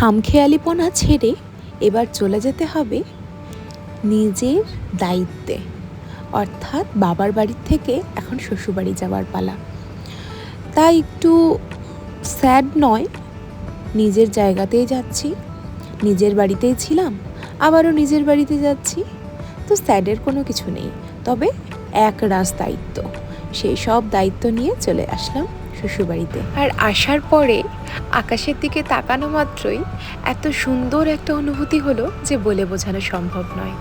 খামখেয়ালিপনা ছেড়ে এবার চলে যেতে হবে নিজের দায়িত্বে, অর্থাৎ বাবার বাড়ির থেকে এখন শ্বশুরবাড়ি যাওয়ার পালা। তাই একটু স্যাড নয়, নিজের জায়গাতেই যাচ্ছি, নিজের বাড়িতেই ছিলাম, আবারও নিজের বাড়িতে যাচ্ছি, তো স্যাডের কোনো কিছু নেই। তবে এক রাস দায়িত্ব সেই সব দায়িত্ব নিয়ে চলে আসলাম শ্বশুরবাড়িতে। আর আসার পরে আকাশের দিকে তাকানো মাত্রই এত সুন্দর একটা অনুভূতি হলো যে বলে বোঝানো সম্ভব নয়।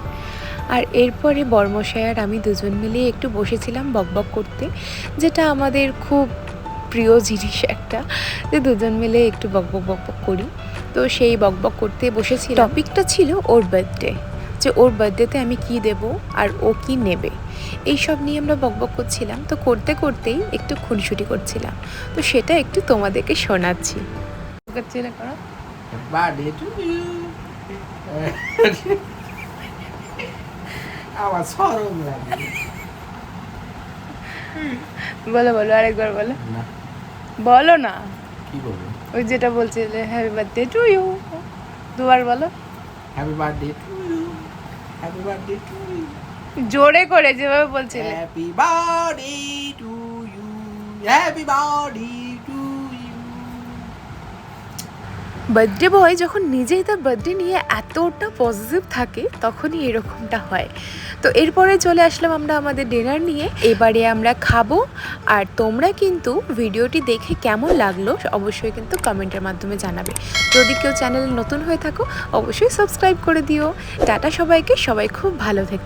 আর এরপরে বর্মশাই আর আমি দুজন মিলে একটু বসেছিলাম বকবক করতে, যেটা আমাদের খুব প্রিয় জিনিস একটা যে দুজন মিলে একটু বকবক বকবক করি। তো সেই বকবক করতে বসেছি টপিকটা ছিল ওর বার্থডে যে ওর বার্থডেতে আমি কি দেব আর ও কি নেবে? এই সব নিয়ে আমরা বকবক করছিলাম। তো করতে করতেই একটু খুনসুটি করছিলাম। তো সেটা একটু তোমাদেরকে শোনাচ্ছি। করো। Birthday to you. আমার সরম লাগে। বলো বলো আরেকবার বলো। বলো না। কি ওই যেটা বলছিলে হ্যাপি বার্থডে টু ইউ দুবার বলো। Happy birthday to you happy birthday to you জোরে করে যেভাবে বলছিলে। Happy birthday to you happy birthday to you birthday boy যখন নিজেই তার বার্থডে নিয়ে এতটা পজিটিভ থাকে তখনই এরকমটা হয়। তো এরপরে চলে আসলাম আমরা আমাদের ডিনার নিয়ে। এবারে আমরা খাব। আর তোমরা কিন্তু ভিডিওটি দেখে কেমন লাগল অবশ্যই কিন্তু কমেন্টের মাধ্যমে জানাবে। যদি কেউ চ্যানেলে নতুন হয়ে থাকো অবশ্যই সাবস্ক্রাইব করে দিও। টাটা সবাইকে সবাই খুব ভালো থেকো।